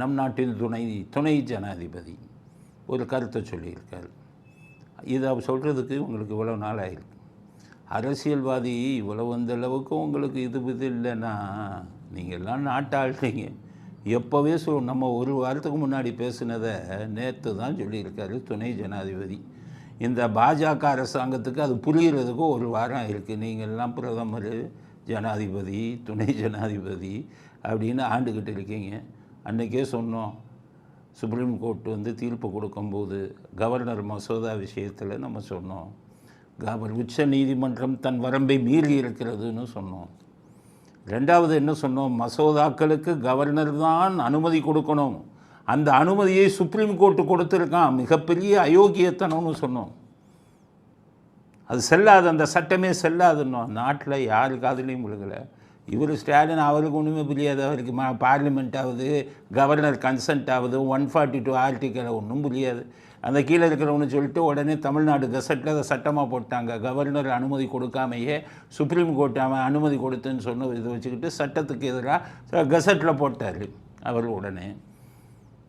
நம் நாட்டின் துணை துணை ஜனாதிபதி. ஒரு கருத்தை சொல்லியிருக்காரு. இதை சொல்கிறதுக்கு உங்களுக்கு இவ்வளோ நாள் ஆயிருக்கு. அரசியல்வாதி இவ்வளோ அந்த அளவுக்கு உங்களுக்கு இது இது இல்லைன்னா நீங்கள் எல்லாம் எப்போவே சொல் நம்ம ஒரு வாரத்துக்கு முன்னாடி பேசுனதை நேற்று தான் சொல்லியிருக்காரு துணை ஜனாதிபதி. இந்த பாஜக அரசாங்கத்துக்கு அது புரிகிறதுக்கு ஒரு வாரம் இருக்குது நீங்கள் எல்லாம் பிரதமர் ஜனாதிபதி துணை ஜனாதிபதி அப்படின்னு ஆண்டுக்கிட்டு இருக்கீங்க. அன்றைக்கே சொன்னோம் சுப்ரீம் கோர்ட் வந்து தீர்ப்பு கொடுக்கும்போது கவர்னர் மசோதா விஷயத்தில் நம்ம சொன்னோம் கவர் உச்ச நீதிமன்றம் தன் வரம்பை மீறி இருக்கிறதுன்னு சொன்னோம். ரெண்டாவது என்ன சொன்னோம் மசோதாக்களுக்கு கவர்னர் தான் அனுமதி கொடுக்கணும். அந்த அனுமதியை சுப்ரீம் கோர்ட்டு கொடுத்துருக்கான் மிகப்பெரிய அயோக்கியத்தனம்னு சொன்னோம். அது செல்லாது அந்த சட்டமே செல்லாதுன்னோம். நாட்டில் யாரு காதலையும் விழுகலை. இவர் ஸ்டாலின் அவருக்கு ஒன்றுமே புரியாது அவருக்கு மா பார்லிமெண்ட் ஆகுது கவர்னர் கன்சென்ட் ஆகுது ஒன் ஃபார்ட்டி டூ ஆர்டிக்கலை ஒன்றும் புரியாது. அந்த கீழே இருக்கிறவனு சொல்லிட்டு உடனே தமிழ்நாடு கசட்டில் அதை சட்டமாக போட்டாங்க. கவர்னர் அனுமதி கொடுக்காமையே சுப்ரீம் கோர்ட் அவன் அனுமதி கொடுத்துன்னு சொன்ன இதை வச்சுக்கிட்டு சட்டத்துக்கு எதிராக கசட்டில் போட்டார் அவர் உடனே.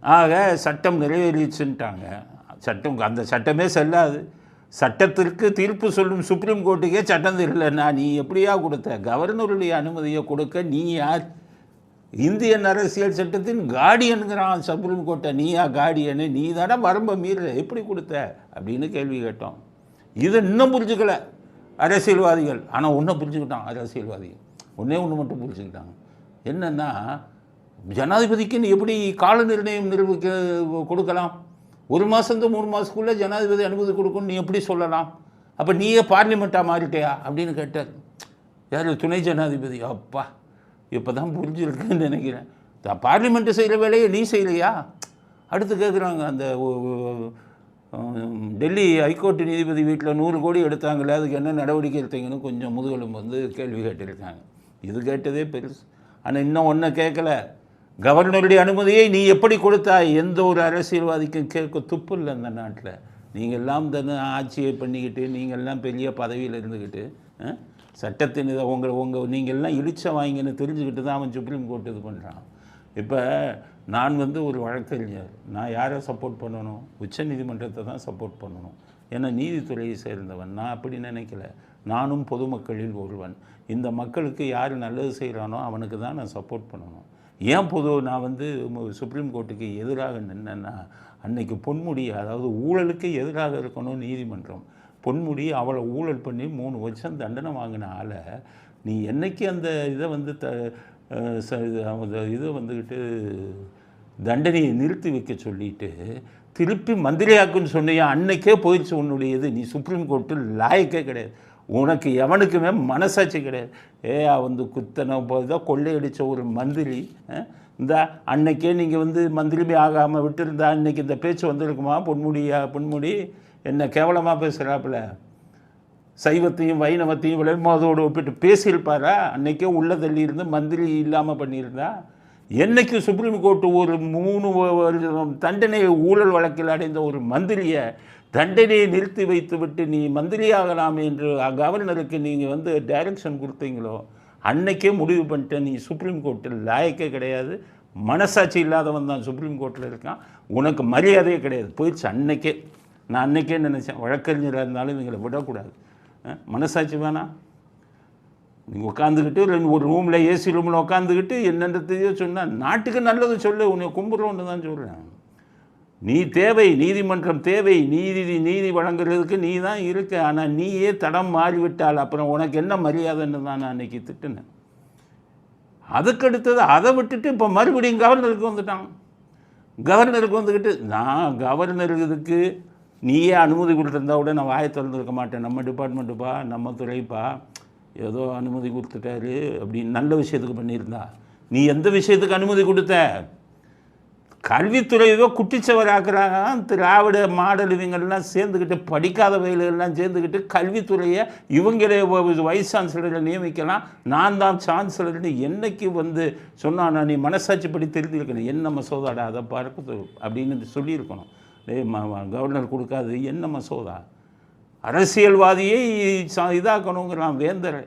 ஆக சட்டம் நிறைவேறிச்சுன்ட்டாங்க. சட்டம் அந்த சட்டமே செல்லாது. சட்டத்திற்கு தீர்ப்பு சொல்லும் சுப்ரீம் கோர்ட்டுக்கே சட்டம் தெரியலன்னா நீ எப்படியா கொடுத்த? கவர்னருடைய அனுமதியை கொடுக்க நீ யார்? இந்தியன் அரசியல் சட்டத்தின் கார்டியனுங்கிறான் சுப்ரீம் கோர்ட்டை நீயா கார்டியனு நீ தானே வரம்ப மீறல. எப்படி கொடுத்த? அப்படின்னு கேள்வி கேட்டோம். இதை இன்னும் புரிஞ்சுக்கல. அரசியல்வாதிகள். ஆனால் ஒன்றை புரிஞ்சுக்கிட்டான் அரசியல்வாதிகள். ஒன்றே ஒன்று மட்டும் புரிஞ்சுக்கிட்டாங்க. என்னென்னா ஜனாதிபதிக்கு எப்படி கால நிர்ணயம் நிரூபிக்க கொடுக்கலாம்? ஒரு மாதத்து மூணு மாதத்துக்குள்ளே ஜனாதிபதி அனுமதி கொடுக்குன்னு நீ எப்படி சொல்லலாம்? அப்போ நீயே பார்லிமெண்ட்டாக மாறிட்டியா? அப்படின்னு கேட்டார். யார்? துணை ஜனாதிபதி. அப்பா இப்போ தான் புரிஞ்சிருக்குன்னு நினைக்கிறேன். தான் பார்லிமெண்ட்டு செய்கிற வேலையை நீ செய்யலையா? அடுத்து கேட்குறாங்க அந்த டெல்லி ஹைகோர்ட் நீதிபதி வீட்டில் நூறு கோடி எடுத்தாங்களே அதுக்கு என்ன நடவடிக்கை எடுத்தீங்கன்னு கொஞ்சம் முதுகெலும்பு வந்து கேள்வி கேட்டிருக்காங்க. இது கேட்டதே பெருசு. ஆனால் இன்னும் ஒன்றும் கேட்கல கவர்னருடைய அனுமதியை நீ எப்படி கொடுத்தாய்? எந்த ஒரு அரசியல்வாதிக்கும் கேட்க துப்பு இல்லை இந்த நாட்டில். நீங்கள்லாம் தானே ஆட்சியை பண்ணிக்கிட்டு நீங்கள்லாம் பெரிய பதவியில் இருந்துக்கிட்டு சட்டத்தின் இதை உங்கள் உங்கள் நீங்கள்லாம் இழிச்ச வாங்கின்னு தெரிஞ்சுக்கிட்டு தான் அவன் சுப்ரீம் கோர்ட் இது பண்ணுறான் இப்போ நான் வந்து ஒரு வழக்கறிஞர். நான் யாரை சப்போர்ட் பண்ணணும்? உச்ச நீதிமன்றத்தை தான் சப்போர்ட் பண்ணணும். ஏன்னா நீதித்துறையை சேர்ந்தவன். நான் அப்படி நினைக்கல. நானும் பொதுமக்களில் ஒருவன். இந்த மக்களுக்கு யார் நல்லது செய்கிறானோ அவனுக்கு தான் நான் சப்போர்ட் பண்ணணும். ஏன் பொது நான் வந்து சுப்ரீம் கோர்ட்டுக்கு எதிராக நின்னேன்னா அன்னைக்கு பொன்முடி அதாவது ஊழலுக்கு எதிராக இருக்கணும் நீதிமன்றம். பொன்முடி அவளை ஊழல் பண்ணி மூணு வருஷம் தண்டனை வாங்கின ஆளை நீ என்னைக்கு அந்த இதை வந்து த ச இது- அந்த இதை வந்துக்கிட்டு தண்டனையை நிறுத்தி வைக்க சொல்லிட்டு திருப்பி மந்திரியாக்குன்னு சொன்னியா அன்னைக்கே போயிடுச்சு உன்னுடைய இது நீ சுப்ரீம் கோர்ட்டில் லாயக்கே கிடையாது. உனக்கு எவனுக்குமே மனசாட்சி கிடையாது. ஏயா வந்து குத்தனை போதுதான் கொள்ளையடித்த ஒரு மந்திரி இந்த அன்னைக்கே நீங்கள் வந்து மந்திரிமே ஆகாமல் விட்டுருந்தா அன்னைக்கு இந்த பேச்சு வந்திருக்குமா? பொன்முடியா பொன்முடி என்ன கேவலமாக பேசுகிறாப்புல சைவத்தையும் வைணவத்தையும் விளைமாதோடு ஒப்பிட்டு பேசியிருப்பாரா? அன்னைக்கே உள்ள தள்ளி இருந்து மந்திரி இல்லாமல் பண்ணியிருந்தா? என்னைக்கு சுப்ரீம் கோர்ட்டு ஒரு மூணு வருடம் தண்டனை ஊழல் வழக்கில் அடைந்த ஒரு மந்திரியை தண்டனையை நிறுத்தி வைத்துவிட்டு நீ மந்திரியாகலாம் என்று கவர்னருக்கு நீங்கள் வந்து டைரக்ஷன் கொடுத்தீங்களோ அன்னைக்கே முடிவு பண்ணிட்ட நீ சுப்ரீம் கோர்ட்டில் லாயக்கே கிடையாது. மனசாட்சி இல்லாதவன் தான் சுப்ரீம் கோர்ட்டில் இருக்கான். உனக்கு மரியாதையே கிடையாது. போயிடுச்சு அன்னைக்கே. நான் அன்னைக்கே நினச்சேன். வழக்கறிஞராக இருந்தாலும் இவங்களை விடக்கூடாது. மனசாட்சி வேணாம். நீங்கள் உட்காந்துக்கிட்டு ரெண்டு ஒரு ரூமில் ஏசி ரூமில் உட்காந்துக்கிட்டு என்னன்றதையோ சொன்னால் நாட்டுக்கு நல்லது சொல்லு உன்னை கும்பிட்றோன்னு தான் சொல்கிறேன் நீ தேவை நீதிமன்றம் தேவை நீதி நீதி வழங்குறதுக்கு நீ தான் இருக்க. ஆனால் நீயே தடம் மாறிவிட்டால் அப்புறம் உனக்கு என்ன மரியாதைன்னு தான் நான் அன்னைக்கு திட்டினேன். அதுக்கு அடுத்தது அதை விட்டுட்டு இப்போ மறுபடியும் கவர்னருக்கு வந்துட்டான். கவர்னருக்கு வந்துக்கிட்டு நான் கவர்னர் இதுக்கு நீயே அனுமதி கொடுத்துருந்தா கூட நான் வாயை திறந்துருக்க மாட்டேன். நம்ம டிபார்ட்மெண்ட்டுப்பா நம்ம துறைப்பா ஏதோ அனுமதி கொடுத்துட்டாரு அப்படி நல்ல விஷயத்துக்கு பண்ணியிருந்தா. நீ எந்த விஷயத்துக்கு அனுமதி கொடுத்த? கல்வித்துறையோ குட்டிச்சவராக்குறாங்க திராவிட மாடல் இவங்கெல்லாம் சேர்ந்துக்கிட்டு படிக்காத வயலுகள்லாம் சேர்ந்துக்கிட்டு கல்வித்துறையை இவங்களே வைஸ் சான்சலரை நியமிக்கலாம். நான் தான் சான்சலர்னு என்னைக்கு வந்து சொன்னானா நீ மனசாட்சிப்படி தெரிஞ்சிருக்கணும் என்ன மசோதாடா அதை பார்க்க அப்படின்னு சொல்லியிருக்கணும். கவர்னர் கொடுக்காது என்ன மசோதா? அரசியல்வாதியை இதாக்கணுங்கிறான் வேந்தர்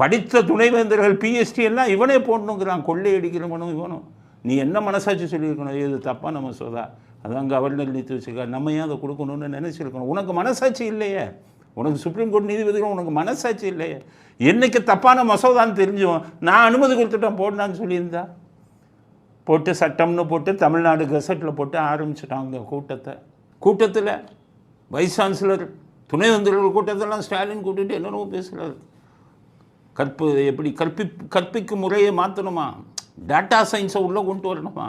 படித்த துணைவேந்தர்கள் பிஎஸ்டி எல்லாம் இவனே போடணுங்கிறான். கொள்ளையடிக்கிறவனும் இவனும் நீ என்ன மனசாட்சி சொல்லியிருக்கணும்? இது தப்பான மசோதா அதான் கவர்னர் நிறுத்தி வச்சுருக்கா? நம்ம ஏன் அதை கொடுக்கணும்னு நினச்சிருக்கணும்? உனக்கு மனசாட்சி இல்லையே. உனக்கு சுப்ரீம் கோர்ட் நீதிபதிகள் உனக்கு மனசாட்சி இல்லையே. என்னைக்கு தப்பான மசோதான்னு தெரிஞ்சும் நான் அனுமதி கொடுத்துட்டேன் போடலான்னு சொல்லியிருந்தா? போட்டு சட்டம்னு போட்டு தமிழ்நாடு கெசட்டில் போட்டு ஆரம்பிச்சிட்டாங்க கூட்டத்தை. கூட்டத்தில் வைஸ் சான்சலர் துணைவேந்தர்கள் கூட்டத்தெல்லாம் ஸ்டாலின் கூட்டிட்டு என்னென்னவோ பேசுகிறாரு கற்பு எப்படி கற்பி கற்பிக்கும் முறையை மாற்றணுமா டேட்டா சயின்ஸை உள்ளே கொண்டு வரணுமா?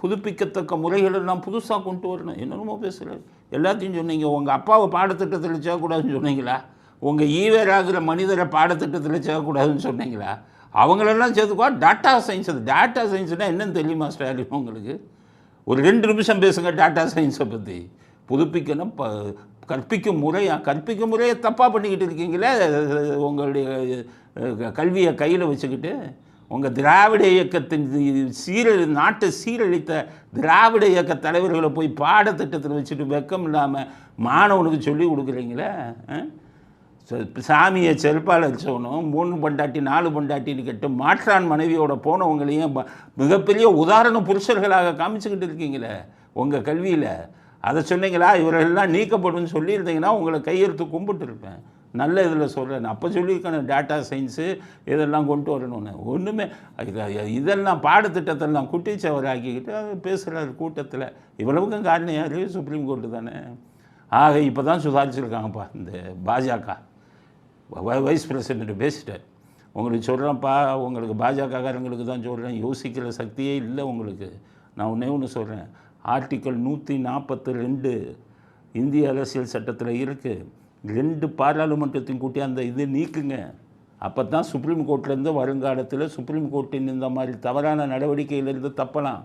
புதுப்பிக்கத்தக்க முறைகளை நான் புதுசாக கொண்டு வரணும். என்னென்னமோ பேசுகிறாரு எல்லாத்தையும் சொன்னீங்க. உங்கள் அப்பாவை பாடத்திட்டத்தில் சேர்க்கக்கூடாதுன்னு சொன்னீங்களா? உங்கள் ஈவராகிற மனிதரை பாடத்திட்டத்தில் சேர்க்கக்கூடாதுன்னு சொன்னீங்களா? அவங்களெல்லாம் சேர்த்துக்கோ. டேட்டா சயின்ஸ் அது டேட்டா சயின்ஸ்னால் என்னன்னு தெரியுமா ஸ்டாலின் உங்களுக்கு? ஒரு ரெண்டு நிமிஷம் பேசுங்க டேட்டா சயின்ஸை பற்றி புதுப்பிக்கணும் ப கற்பிக்கும் முறையாக கற்பிக்கும் முறையை தப்பாக பண்ணிக்கிட்டு இருக்கீங்களே? உங்களுடைய கல்வியை கையில் வச்சுக்கிட்டு உங்கள் திராவிட இயக்கத்தின் சீரழி நாட்டை சீரழித்த திராவிட இயக்க தலைவர்களை போய் பாடத்திட்டத்தில் வச்சுட்டு வெக்கம் இல்லாமல் மாணவனுக்கு சொல்லி கொடுக்குறீங்களே? சாமியை செருப்பால் அடிச்சவனும் மூணு பண்டாட்டி நாலு பண்டாட்டின்னு கேட்டு மாற்றான் மனைவியோட போனவங்களையும் மிகப்பெரிய உதாரண புருஷர்களாக காமிச்சுக்கிட்டு இருக்கீங்களே உங்கள் கல்வியில். அதை சொன்னீங்களா? இவரெல்லாம் நீக்கப்படும் சொல்லியிருந்தீங்கன்னா உங்களை கையெழுத்து கும்பிட்டுருப்பேன். நல்ல இதில் சொல்கிறேன் அப்போ சொல்லியிருக்கேன் டேட்டா சயின்ஸு இதெல்லாம் கொண்டு வரணும்னு. ஒன்றுமே இதெல்லாம் பாடத்திட்டத்தெல்லாம் குட்டிச்சவர் ஆக்கிக்கிட்டு பேசுகிறார் கூட்டத்தில். இவ்வளவுக்கும் காரணம் யார்? சுப்ரீம் கோர்ட்டு தானே. ஆக இப்போ தான் சுதாரிச்சிருக்காங்கப்பா இந்த பாஜக. வைஸ் பிரசிடென்ட் பேசிட்டார். உங்களுக்கு சொல்கிறேன்ப்பா உங்களுக்கு பாஜகக்காரங்களுக்கு தான் சொல்கிறேன் யோசிக்கிற சக்தியே இல்லை உங்களுக்கு. நான் ஒன்றே ஒன்று சொல்கிறேன் ஆர்டிக்கல் நூற்றி நாற்பத்தி ரெண்டு இந்திய அரசியல் சட்டத்தில் இருக்குது ரெண்டு பாராளுமன்றத்தையும் கூட்டி அந்த இது நீக்குங்க. அப்போ தான் சுப்ரீம் கோர்ட்லேருந்து வருங்காலத்தில் சுப்ரீம் கோர்ட்டின் இந்த மாதிரி தவறான நடவடிக்கையிலேருந்து தப்பலாம்.